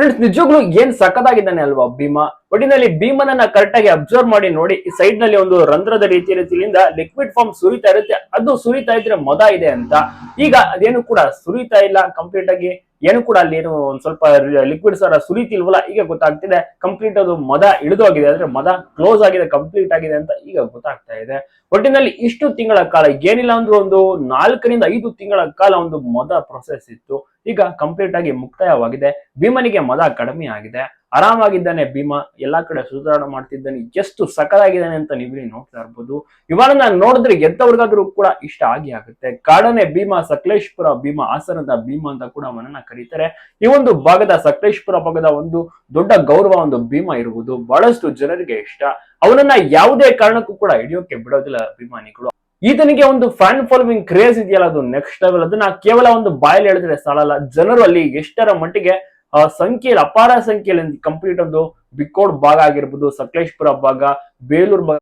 Friends ನಿಜವಾಗ್ಲು ಏನ್ ಸಖತ್ತಾಗಿದ್ದಾನೆ ಅಲ್ವಾ ಭೀಮಾ? ಒಟ್ಟಿನಲ್ಲಿ ಭೀಮನನ್ನ ಕರೆಕ್ಟ್ ಆಗಿ ಅಬ್ಸರ್ವ್ ಮಾಡಿ ನೋಡಿ, ಈ ಸೈಡ್ನಲ್ಲಿ ಒಂದು ರಂಧ್ರದ ರೀತಿ ರೀತಿಯಿಂದ ಲಿಕ್ವಿಡ್ ಫಾರ್ಮ್ ಸುರಿತಾ ಇರುತ್ತೆ. ಅದು ಸುರಿತಾ ಇದ್ರೆ ಮದ ಇದೆ ಅಂತ. ಈಗ ಅದೇನು ಕೂಡ ಸುರಿತಾ ಇಲ್ಲ ಕಂಪ್ಲೀಟ್ ಆಗಿ. ಏನು ಕೂಡ ಅಲ್ಲಿ ಏನು ಒಂದ್ ಸ್ವಲ್ಪ ಲಿಕ್ವಿಡ್ ಸರ ಸುರಿತಿಲ್ವಲ್ಲ, ಈಗ ಗೊತ್ತಾಗ್ತಿದೆ. ಕಂಪ್ಲೀಟ್ ಅದು ಮದ ಇಳಿದೋಗಿದೆ. ಅಂದ್ರೆ ಮದ ಕ್ಲೋಸ್ ಆಗಿದೆ ಕಂಪ್ಲೀಟ್ ಆಗಿದೆ ಅಂತ ಈಗ ಗೊತ್ತಾಗ್ತಾ ಇದೆ. ಒಟ್ಟಿನಲ್ಲಿ ಇಷ್ಟು ತಿಂಗಳ ಕಾಲ ಏನಿಲ್ಲ ಅಂದ್ರೂ ಒಂದು ನಾಲ್ಕರಿಂದ ಐದು ತಿಂಗಳ ಕಾಲ ಒಂದು ಮದ ಪ್ರೊಸೆಸ್ ಇತ್ತು. ಈಗ ಕಂಪ್ಲೀಟ್ ಆಗಿ ಮುಕ್ತಾಯವಾಗಿದೆ. ಭೀಮನಿಗೆ ಮದ ಕಡಿಮೆ ಆಗಿದೆ. ಆರಾಮಾಗಿದ್ದಾನೆ ಭೀಮ. ಎಲ್ಲಾ ಕಡೆ ಸುಧಾರಣೆ ಮಾಡ್ತಿದ್ದಾನೆ. ಎಷ್ಟು ಸಕಲಾಗಿದ್ದಾನೆ ಅಂತ ನೀವಿಲ್ಲಿ ನೋಡ್ತಾ ಇರ್ಬೋದು. ಇವನನ್ನ ನೋಡಿದ್ರೆ ಎದ್ದವ್ರಿಗಾದ್ರೂ ಕೂಡ ಇಷ್ಟ ಆಗಿ ಆಗುತ್ತೆ. ಕಾಡನೆ ಭೀಮ, ಸಕಲೇಶ್ಪುರ ಭೀಮ, ಹಾಸನದ ಭೀಮ ಅಂತ ಕೂಡ ಅವನನ್ನ ಕರೀತಾರೆ. ಈ ಒಂದು ಭಾಗದ ಸಕಲೇಶ್ಪುರ ಭಾಗದ ಒಂದು ದೊಡ್ಡ ಗೌರವ ಒಂದು ಭೀಮ ಇರುವುದು ಬಹಳಷ್ಟು ಜನರಿಗೆ ಇಷ್ಟ. ಅವನನ್ನ ಯಾವುದೇ ಕಾರಣಕ್ಕೂ ಕೂಡ ಹಿಡಿಯೋಕೆ ಬಿಡೋದಿಲ್ಲ ಅಭಿಮಾನಿಗಳು ಈತನಿಗೆ ಒಂದು ಫ್ಯಾನ್ ಫಾಲೋವಿಂಗ್ ಕ್ರೇಜ್ ಇದೆಯಲ್ಲ, ಅದು ನೆಕ್ಸ್ಟ್ ಲೆವೆಲ್ ಅದನ್ನ ಕೇವಲ ಒಂದು ಬಾಯಲ್ಲಿ ಹೇಳಿದ್ರೆ ಸಾಲಲ್ಲ. ಜನರು ಅಲ್ಲಿ ಎಷ್ಟರ ಮಟ್ಟಿಗೆ ಸಂಖ್ಯೆಯಲ್ಲಿ, ಅಪಾರ ಸಂಖ್ಯೆಯಲ್ಲಿ ಕಂಪ್ಲೀಟ್ ಒಂದು ಬಿಕ್ಕೋಡ್ ಭಾಗ ಆಗಿರ್ಬೋದು, ಸಕಲೇಶ್ಪುರ ಭಾಗ, ಬೇಲೂರು ಭಾಗ